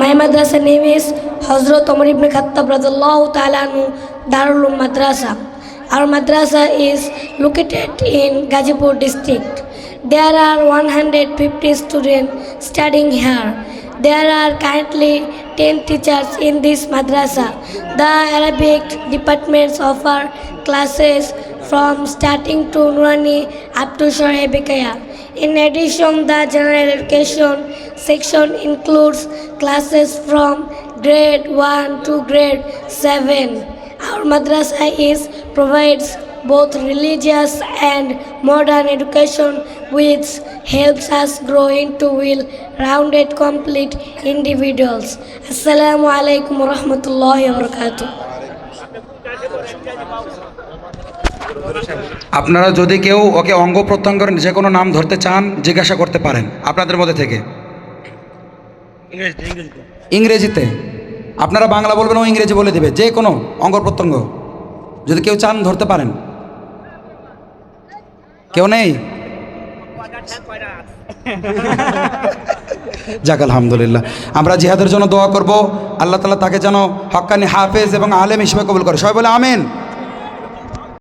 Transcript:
My madrasa name is Hazrat Umar ibn Khattab radallahu ta'ala Darul Madrasa. Our madrasa is located in Gazipur district. There are 150 students studying here. There are currently 10 teachers in this madrasa. The Arabic departments offer classes from starting to Nurani up to Shoreh Bikaya. In addition, the general education section includes classes from grade 1 to grade 7. Our madrasa is provides both religious and modern education which helps us grow into well-rounded complete individuals. Assalamu alaikum wa rahmatullahi wa barakatuh. আপনারা যদি কেউ ওকে অঙ্গ প্রত্যঙ্গের যে কোনো নাম ধরতে চান জিজ্ঞাসা করতে পারেন আপনাদের মধ্যে থেকে। ইংরেজিতে আপনারা বাংলা বলবেন ও ইংরেজি বলে দিবে যে কোনো অঙ্গ প্রত্যঙ্গ। যদি কেউ চান ধরতে পারেন। কেউ নেই? যাক আলহামদুলিল্লাহ। আমরা জিহাদের জন্য দোয়া করব। আল্লাহ তালা তাকে যেন হক্কানি হাফেজ এবং আলেম হিসেবে কবুল করে। সবাই বলে আমেন।